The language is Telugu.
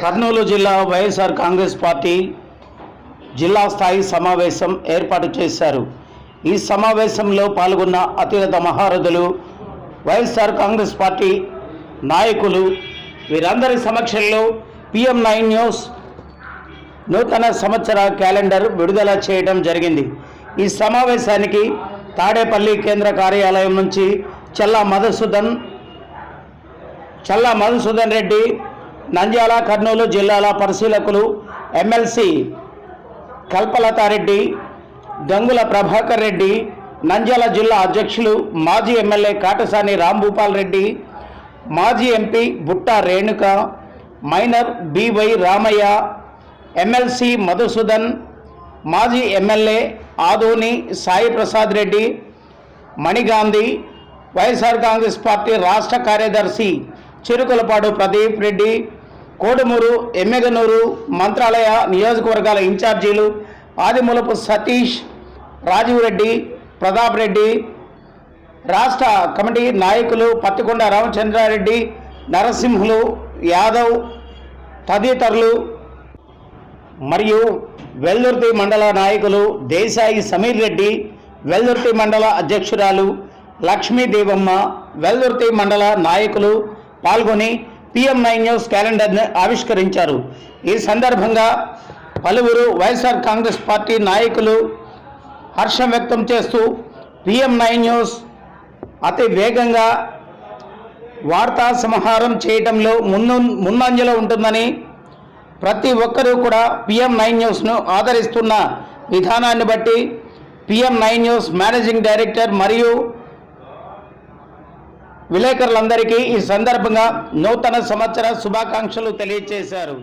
కర్నూలు జిల్లా వైఎస్ఆర్ కాంగ్రెస్ పార్టీ జిల్లా స్థాయి సమావేశం ఏర్పాటు చేశారు. ఈ సమావేశంలో పాల్గొన్న అత్యున్నత మహారథులు వైఎస్ఆర్ కాంగ్రెస్ పార్టీ నాయకులు వీరందరి సమక్షంలో పిఎం నైన్ న్యూస్ నూతన సంవత్సర క్యాలెండర్ విడుదల చేయడం జరిగింది. ఈ సమావేశానికి తాడేపల్లి కేంద్ర కార్యాలయం నుంచి చల్లా మధుసూదన్ చల్లా మధుసూదన్ రెడ్డి నంద్యాల కర్నూలు జిల్లాల పరిశీలకులు ఎమ్మెల్సీ కల్పలతారెడ్డి గంగుల ప్రభాకర్ రెడ్డి నంద్యాల జిల్లా అధ్యక్షులు మాజీ ఎమ్మెల్యే కాటసాని రాంభూపాల్ రెడ్డి మాజీ MP Butta Renuka mayor BY Ramaiah MLC Madhusudan మాజీ MLA Adoni Sai Prasad Reddy Manigandhi YSR Congress party రాష్ట్ర కార్యదర్శి చిరుకులపాడు ప్రదీప్ రెడ్డి కోడుమూరు ఎమ్మెగనూరు మంత్రాలయ నియోజకవర్గాల ఇన్ఛార్జీలు ఆదిమూలపు సతీష్ రాజీవ్ రెడ్డి ప్రతాప్ రెడ్డి రాష్ట్ర కమిటీ నాయకులు పత్తికొండ రామచంద్రారెడ్డి నరసింహులు యాదవ్ తదితరులు మరియు వెల్దుర్తి మండల నాయకులు దేశాయి సమీర్ రెడ్డి వెల్దుర్తి మండల అధ్యక్షురాలు లక్ష్మీ దేవమ్మ వెల్దుర్తి మండల నాయకులు పాల్గొని పిఎం నైన్ న్యూస్ క్యాలెండర్ను ఆవిష్కరించారు. ఈ సందర్భంగా పలువురు వైఎస్ఆర్ కాంగ్రెస్ పార్టీ నాయకులు హర్షం వ్యక్తం చేస్తూ పిఎం నైన్ న్యూస్ అతి వేగంగా వార్తా సంహారం చేయడంలో ముందు ముందంజలో ఉంటుందని ప్రతి ఒక్కరూ కూడా పిఎం నైన్ న్యూస్ను ఆదరిస్తున్న విధానాన్ని బట్టి PM nine news managing director మరియు విలేకరులందరికీ ఈ సందర్భంగా నూతన సంవత్సర శుభాకాంక్షలు తెలియజేశారు